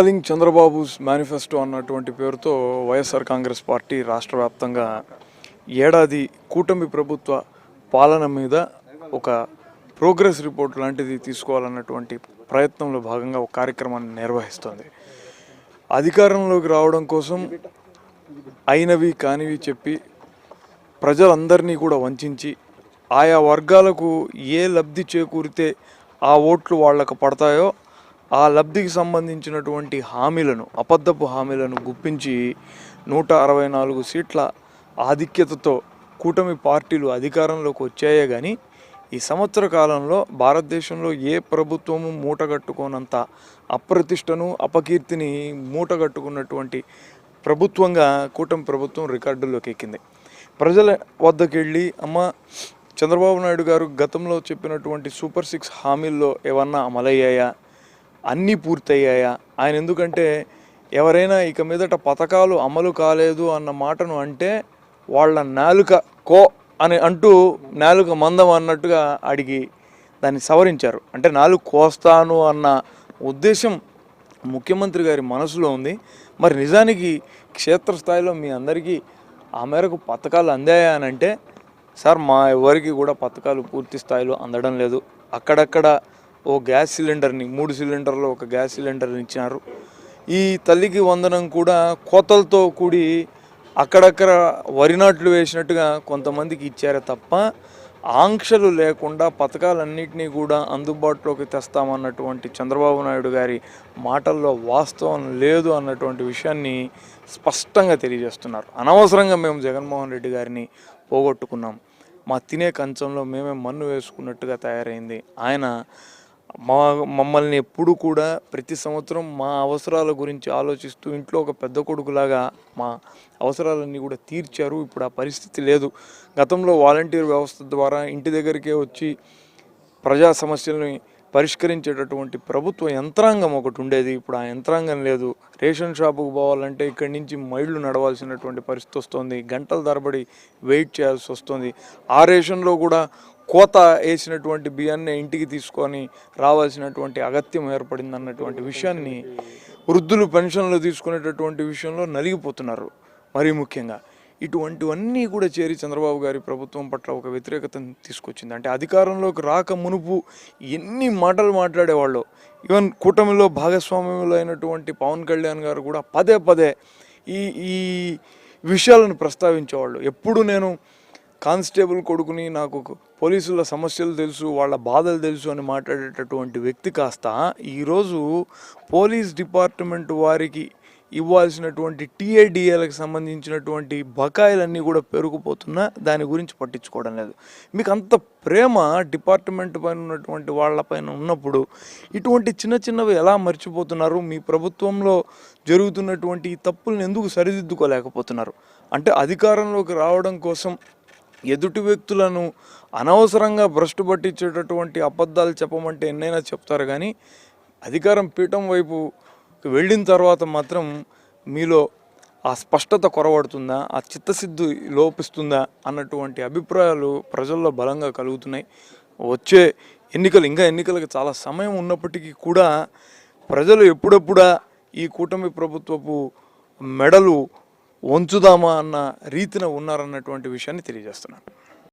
Calling Chandrababu manifesto అన్నటువంటి పేరుతో YSR Congress party రాష్ట్ర వ్యాప్తంగా ఏడాది కూటమి ప్రభుత్వ పాలన మీద ఒక ప్రోగ్రెస్ రిపోర్ట్ లాంటిది తీసుకోవాలన్నటువంటి ప్రయత్నంలో భాగంగా ఒక కార్యక్రమాన్ని నిర్వహిస్తోంది. అధికారంలోకి రావడం కోసం అయినవి కానివి చెప్పి ప్రజలందరినీ కూడా వంచించి ఆయా వర్గాలకు ఏ లబ్ధి చేకూరితే ఆ ఓట్లు వాళ్ళకు పడతాయో ఆ లబ్ధికి సంబంధించినటువంటి హామీలను అబద్ధపు హామీలను గుప్పించి నూట అరవై నాలుగు సీట్ల ఆధిక్యతతో కూటమి పార్టీలు అధికారంలోకి వచ్చాయే కానీ ఈ సంవత్సర కాలంలో భారతదేశంలో ఏ ప్రభుత్వము మూటగట్టుకోనంత అప్రతిష్టను అపకీర్తిని మూటగట్టుకున్నటువంటి ప్రభుత్వంగా కూటమి ప్రభుత్వం రికార్డుల్లోకి ఎక్కింది. ప్రజల వద్దకు వెళ్ళి అమ్మ చంద్రబాబు నాయుడు గారు గతంలో చెప్పినటువంటి సూపర్ సిక్స్ హామీల్లో ఏమన్నా అమలయ్యాయా? అన్నీ పూర్తయ్యాయా? ఆయన ఎందుకంటే ఎవరైనా ఇక మీదట పథకాలు అమలు కాలేదు అన్న మాటను అంటే వాళ్ళ నాలుక కో అని అంటూ నాలుక మందం అన్నట్టుగా అడిగి దాన్ని సవరించారు. అంటే నాలుగు కోస్తాను అన్న ఉద్దేశం ముఖ్యమంత్రి గారి మనసులో ఉంది. మరి నిజానికి క్షేత్రస్థాయిలో మీ అందరికీ ఆ మేరకు పథకాలు అందాయా అని అంటే సార్ మా ఎవరికి కూడా పథకాలు పూర్తి స్థాయిలో అందడం లేదు. అక్కడక్కడ ఓ గ్యాస్ సిలిండర్ని మూడు సిలిండర్లు ఒక గ్యాస్ సిలిండర్ని ఇచ్చినారు. ఈ తల్లికి వందనం కూడా కోతలతో కూడి అక్కడక్కడ వరి నాట్లు వేసినట్టుగా కొంతమందికి ఇచ్చారే తప్ప ఆంక్షలు లేకుండా పథకాలన్నింటినీ కూడా అందుబాటులోకి తెస్తామన్నటువంటి చంద్రబాబు నాయుడు గారి మాటల్లో వాస్తవం లేదు అన్నటువంటి విషయాన్ని స్పష్టంగా తెలియజేస్తున్నారు. అనవసరంగా మేము జగన్మోహన్ రెడ్డి గారిని పోగొట్టుకున్నాం. మా తినే కంచంలో మేమే మన్ను వేసుకున్నట్టుగా తయారైంది. ఆయన మా మమ్మల్ని ఎప్పుడు కూడా ప్రతి సంవత్సరం మా అవసరాల గురించి ఆలోచిస్తూ ఇంట్లో ఒక పెద్ద కొడుకులాగా మా అవసరాలన్నీ కూడా తీర్చారు. ఇప్పుడు ఆ పరిస్థితి లేదు. గతంలో వాలంటీర్ వ్యవస్థ ద్వారా ఇంటి దగ్గరికే వచ్చి ప్రజా సమస్యల్ని పరిష్కరించేటటువంటి ప్రభుత్వ యంత్రాంగం ఒకటి ఉండేది. ఇప్పుడు ఆ యంత్రాంగం లేదు. రేషన్ షాపుకు పోవాలంటే ఇక్కడి నుంచి మైళ్ళు నడవాల్సినటువంటి పరిస్థితి వస్తుంది. గంటల తరబడి వెయిట్ చేయాల్సి వస్తుంది. ఆ రేషన్లో కూడా కోత వేసినటువంటి బియ్యాన్ని ఇంటికి తీసుకొని రావాల్సినటువంటి అగత్యం ఏర్పడింది అన్నటువంటి విషయాన్ని వృద్ధులు పెన్షన్లు తీసుకునేటటువంటి విషయంలో నలిగిపోతున్నారు. మరీ ముఖ్యంగా ఇటువంటివన్నీ కూడా చేరి చంద్రబాబు గారి ప్రభుత్వం పట్ల ఒక వ్యతిరేకతను తీసుకొచ్చింది. అంటే అధికారంలోకి రాక మునుపు ఎన్ని మాటలు మాట్లాడేవాళ్ళు. ఈవెన్ కూటమిలో భాగస్వామ్యంలో అయినటువంటి పవన్ కళ్యాణ్ గారు కూడా పదే పదే ఈ ఈ విషయాలను ప్రస్తావించేవాళ్ళు. ఎప్పుడు నేను కానిస్టేబుల్ కొడుకుని నాకు పోలీసుల సమస్యలు తెలుసు వాళ్ళ బాధలు తెలుసు అని మాట్లాడేటటువంటి వ్యక్తి కాస్త ఈరోజు పోలీస్ డిపార్ట్మెంట్ వారికి ఇవ్వాల్సినటువంటి టీఏడిఏలకు సంబంధించినటువంటి బకాయిలన్నీ కూడా పెరిగిపోతున్నా దాని గురించి పట్టించుకోవడం లేదు. మీకు అంత ప్రేమ డిపార్ట్మెంట్ పైన ఉన్నటువంటి వాళ్ళపైన ఉన్నప్పుడు ఇటువంటి చిన్న చిన్నవి ఎలా మర్చిపోతున్నారు? మీ ప్రభుత్వంలో జరుగుతున్నటువంటి ఈ తప్పులను ఎందుకు సరిదిద్దుకోలేకపోతున్నారు? అంటే అధికారంలోకి రావడం కోసం ఎదుటి వ్యక్తులను అనవసరంగా భ్రష్టు పట్టించేటటువంటి అబద్ధాలు చెప్పమంటే ఎన్నైనా చెప్తారు కానీ అధికారం పీఠం వైపు వెళ్ళిన తర్వాత మాత్రం మీలో ఆ స్పష్టత కొరవడుతుందా? ఆ చిత్తశుద్ధి లోపిస్తుందా? అన్నటువంటి అభిప్రాయాలు ప్రజల్లో బలంగా కలుగుతున్నాయి. వచ్చే ఎన్నికలు ఇంకా ఎన్నికలకు చాలా సమయం ఉన్నప్పటికీ కూడా ప్రజలు ఎప్పుడెప్పుడా ఈ కూటమి ప్రభుత్వపు మెడలు వంచుదామా అన్న రీతిన ఉన్నారన్నటువంటి విషయాన్ని తెలియజేస్తున్నాను.